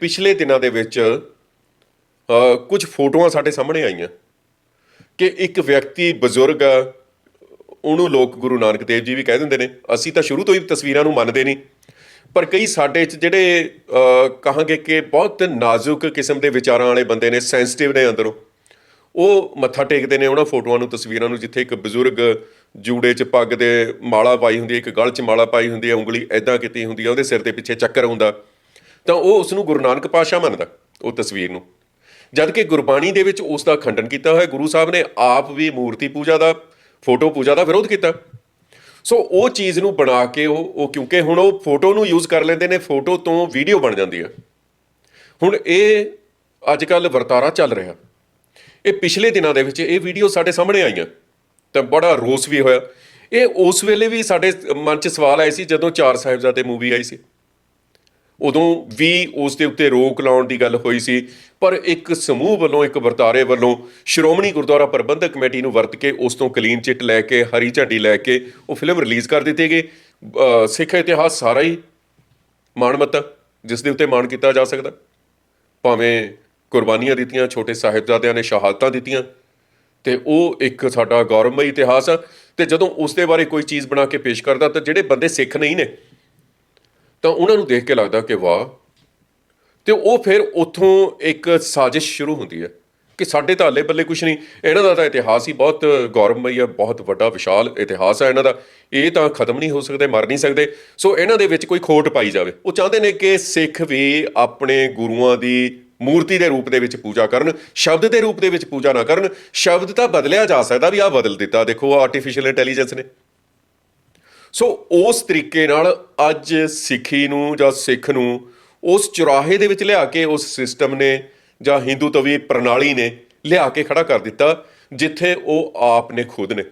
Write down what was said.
ਪਿਛਲੇ ਦਿਨਾਂ ਦੇ ਵਿੱਚ ਕੁਝ ਫੋਟੋਆਂ ਸਾਡੇ ਸਾਹਮਣੇ ਆਈਆਂ ਕਿ ਇੱਕ ਵਿਅਕਤੀ ਬਜ਼ੁਰਗ ਆ, ਉਹਨੂੰ ਲੋਕ ਗੁਰੂ ਨਾਨਕ ਦੇਵ ਜੀ ਵੀ ਕਹਿ ਦਿੰਦੇ ਨੇ, ਅਸੀਂ ਤਾਂ ਸ਼ੁਰੂ ਤੋਂ ਹੀ ਤਸਵੀਰਾਂ ਨੂੰ ਮੰਨਦੇ ਨਹੀਂ। ਪਰ ਕਈ ਸਾਡੇ ਚ ਜਿਹੜੇ ਕਹਾਂਗੇ ਕਿ ਬਹੁਤ ਨਾਜ਼ੁਕ ਕਿਸਮ ਦੇ ਵਿਚਾਰਾਂ ਵਾਲੇ ਬੰਦੇ ਨੇ, ਸੈਂਸਿਟਿਵ ਨੇ ਅੰਦਰੋਂ, ਉਹ ਮੱਥਾ ਟੇਕਦੇ ਨੇ ਉਹਨਾਂ ਫੋਟੋਆਂ ਨੂੰ, ਤਸਵੀਰਾਂ ਨੂੰ, ਜਿੱਥੇ ਇੱਕ ਬਜ਼ੁਰਗ ਜੂੜੇ 'ਚ ਪੱਗ ਦੇ ਮਾਲਾ ਪਾਈ ਹੁੰਦੀ ਹੈ, ਇੱਕ ਗਲ 'ਚ ਮਾਲਾ ਪਾਈ ਹੁੰਦੀ ਹੈ, ਉਂਗਲੀ ਐਦਾਂ ਕੀਤੀ ਹੁੰਦੀ ਹੈ, ਉਹਦੇ ਸਿਰ ਦੇ ਪਿੱਛੇ ਚੱਕਰ ਹੁੰਦਾ। ਤਾਂ ਉਹ ਉਸ ਨੂੰ ਗੁਰੂ ਨਾਨਕ ਪਾਤਸ਼ਾਹ ਮੰਨਦਾ, ਉਹ ਤਸਵੀਰ ਨੂੰ। ਜਦ ਕਿ ਗੁਰਬਾਣੀ ਦੇ ਵਿੱਚ ਉਸ ਦਾ ਖੰਡਨ ਕੀਤਾ ਹੋਇਆ ਗੁਰੂ ਸਾਹਿਬ ਨੇ ਆਪ ਵੀ ਮੂਰਤੀ ਪੂਜਾ ਦਾ, ਫੋਟੋ ਪੂਜਾ ਦਾ ਵਿਰੋਧ ਕੀਤਾ। ਸੋ ਉਹ ਚੀਜ਼ ਨੂੰ ਬਣਾ ਕੇ ਉਹ ਉਹ ਕਿਉਂਕਿ ਹੁਣ ਉਹ ਫੋਟੋ ਨੂੰ ਯੂਜ਼ ਕਰ ਲੈਂਦੇ ਨੇ, ਫੋਟੋ ਤੋਂ ਵੀਡੀਓ ਬਣ ਜਾਂਦੀ ਹੈ। ਹੁਣ ਇਹ ਅੱਜ ਕੱਲ ਵਰਤਾਰਾ ਚੱਲ ਰਿਹਾ। ਇਹ ਪਿਛਲੇ ਦਿਨਾਂ ਦੇ ਵਿੱਚ ਇਹ ਵੀਡੀਓ ਸਾਡੇ ਸਾਹਮਣੇ ਆਈਆਂ। ਤਾਂ ਬੜਾ ਰੋਸ ਵੀ ਹੋਇਆ। ਇਹ ਉਸ ਵੇਲੇ ਵੀ ਸਾਡੇ ਮਨ 'ਚ ਸਵਾਲ ਆਏ ਸੀ ਜਦੋਂ ਚਾਰ ਸਾਹਿਬਜ਼ਾਦੇ ਮੂਵੀ ਆਈ ਸੀ। ਉਦੋਂ ਵੀ ਉਸ ਦੇ ਉੱਤੇ ਰੋਕ ਲਾਉਣ ਦੀ ਗੱਲ ਹੋਈ ਸੀ। ਪਰ ਇੱਕ ਸਮੂਹ ਵੱਲੋਂ, ਇੱਕ ਵਰਤਾਰੇ ਵੱਲੋਂ ਸ਼੍ਰੋਮਣੀ ਗੁਰਦੁਆਰਾ ਪ੍ਰਬੰਧਕ ਕਮੇਟੀ ਨੂੰ ਵਰਤ ਕੇ ਉਸ ਤੋਂ ਕਲੀਨ ਚਿੱਟ ਲੈ ਕੇ, ਹਰੀ ਝੰਡੀ ਲੈ ਕੇ ਉਹ ਫਿਲਮ ਰਿਲੀਜ਼ ਕਰ ਦਿੱਤੀ ਗਈ ਸਿੱਖ ਇਤਿਹਾਸ ਸਾਰਾ ਹੀ ਮਾਣਮੱਤਾ, ਜਿਸ ਦੇ ਉੱਤੇ ਮਾਣ ਕੀਤਾ ਜਾ ਸਕਦਾ। ਭਾਵੇਂ ਕੁਰਬਾਨੀਆਂ ਦਿੱਤੀਆਂ, ਛੋਟੇ ਸਾਹਿਬਜ਼ਾਦਿਆਂ ਨੇ ਸ਼ਹਾਦਤਾਂ ਦਿੱਤੀਆਂ, ਤੇ ਉਹ ਇੱਕ ਸਾਡਾ ਗੌਰਵਮਈ ਇਤਿਹਾਸ ਆ। ਤੇ ਜਦੋਂ ਉਸ ਦੇ ਬਾਰੇ ਕੋਈ ਚੀਜ਼ ਬਣਾ ਕੇ ਪੇਸ਼ ਕਰਦਾ, ਤਾਂ ਜਿਹੜੇ ਬੰਦੇ ਸਿੱਖ ਨਹੀਂ ਨੇ ਤਾਂ ਉਹਨਾਂ ਨੂੰ ਦੇਖ ਕੇ ਲੱਗਦਾ ਕਿ ਵਾਹ। ਤੇ ਉਹ ਫਿਰ ਉੱਥੋਂ ਇੱਕ ਸਾਜ਼ਿਸ਼ ਸ਼ੁਰੂ ਹੁੰਦੀ ਹੈ ਕਿ ਸਾਡੇ ਤਾਂ ਹੱਲੇ ਬੱਲੇ ਕੁਝ ਨਹੀਂ। ਇਹਨਾਂ ਦਾ ਤਾਂ ਇਤਿਹਾਸ ਹੀ ਬਹੁਤ ਗੌਰਵਮਈ ਹੈ, ਬਹੁਤ ਵੱਡਾ, ਵਿਸ਼ਾਲ ਇਤਿਹਾਸ ਹੈ ਇਹਨਾਂ ਦਾ। ਇਹ ਤਾਂ ਖਤਮ ਨਹੀਂ ਹੋ ਸਕਦੇ, ਮਰ ਨਹੀਂ ਸਕਦੇ। ਸੋ ਇਹਨਾਂ ਦੇ ਵਿੱਚ ਕੋਈ ਖੋਟ ਪਾਈ ਜਾਵੇ। ਉਹ ਚਾਹੁੰਦੇ ਨੇ ਕਿ ਸਿੱਖ ਵੀ ਆਪਣੇ ਗੁਰੂਆਂ ਦੀ ਮੂਰਤੀ ਦੇ ਰੂਪ ਦੇ ਵਿੱਚ ਪੂਜਾ ਕਰਨ, ਸ਼ਬਦ ਦੇ ਰੂਪ ਦੇ ਵਿੱਚ ਪੂਜਾ ਨਾ ਕਰਨ। ਸ਼ਬਦ ਤਾਂ ਬਦਲਿਆ ਜਾ ਸਕਦਾ ਵੀ ਆਹ ਬਦਲ ਦਿੱਤਾ। ਦੇਖੋ ਆਰਟੀਫੀਸ਼ੀਅਲ ਇੰਟੈਲੀਜੈਂਸ ਨੇ। ਸੋ ਉਸ ਤਰੀਕੇ ਨਾਲ ਅੱਜ ਸਿੱਖੀ ਨੂੰ ਜਾਂ ਸਿੱਖ ਨੂੰ ਉਸ ਚੁਰਾਹੇ ਦੇ ਵਿੱਚ ਲਿਆ ਕੇ ਉਸ ਸਿਸਟਮ ਨੇ ਜਾਂ ਹਿੰਦੂਤਵੀ ਪ੍ਰਣਾਲੀ ਨੇ ਲਿਆ ਕੇ ਖੜਾ ਕਰ ਦਿੱਤਾ, ਜਿੱਥੇ ਉਹ ਆਪ ਨੇ ਖੁਦ ਨੇ।